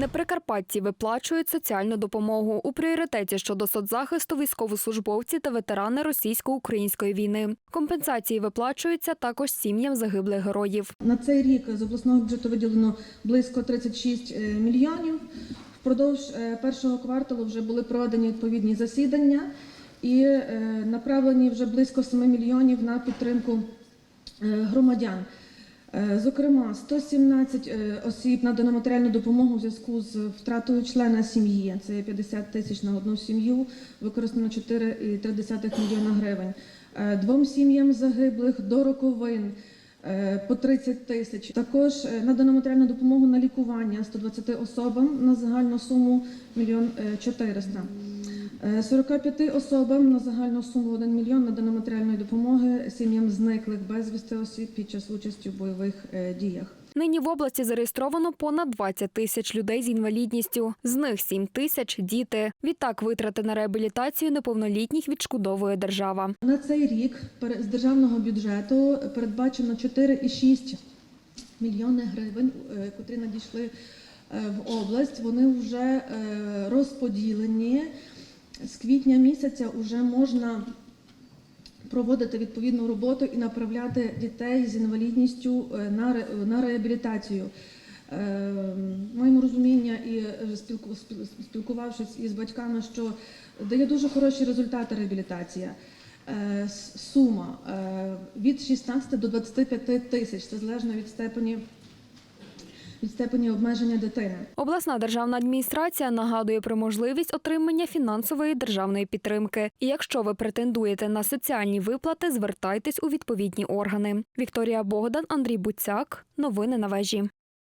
Неприкарпатці виплачують соціальну допомогу у пріоритеті щодо соцзахисту військовослужбовці та ветерани російсько-української війни. Компенсації виплачуються також сім'ям загиблих героїв. На цей рік з обласного бюджету виділено близько 36 е, мільйонів. Впродовж е, першого кварталу вже були проведені відповідні засідання і е, направлені вже близько 7 мільйонів на підтримку громадян. Е, Зокрема, 117 е, осіб надано матеріальну допомогу у зв'язку з втратою члена сім'ї. Це 50 тисяч на одну сім'ю, використано 4,3 мільйона гривень. Е, Двом сім'ям загиблих до роковин по 30 тисяч. Також надано матеріальну допомогу на лікування 120 особам на загальну суму 1 400 Е, 45 особам на загальну суму 1 мільйон надано матеріальної допомоги сім'ям зниклих безвісти осіб під час участі в бойових е, діях. Нині в області зареєстровано понад 20 тисяч людей з інвалідністю. З них 7 тисяч діти. Відтак витрати на реабілітацію неповнолітніх відшкодовує держава. На цей рік з державного бюджету передбачено 4,6 мільйони гривень, е, котрі надійшли е, в область. Вони вже е, розподілені. З квітня місяця вже можна проводити відповідну роботу і направляти дітей з інвалідністю е, на, ре- на реабілітацію. Е, Маємо розуміння і е, спілку- спілкувавшись із батьками, що дає дуже хороші результати реабілітація. Е, Сума е, від 16 до 25 тисяч, це залежно від степені, від степені обмеження дитини. Обласна державна адміністрація нагадує про можливість отримання фінансової державної підтримки. І якщо ви претендуєте на соціальні виплати, звертайтесь у відповідні органи. Вікторія Богдан, Андрій Буцяк. Новини на вежі.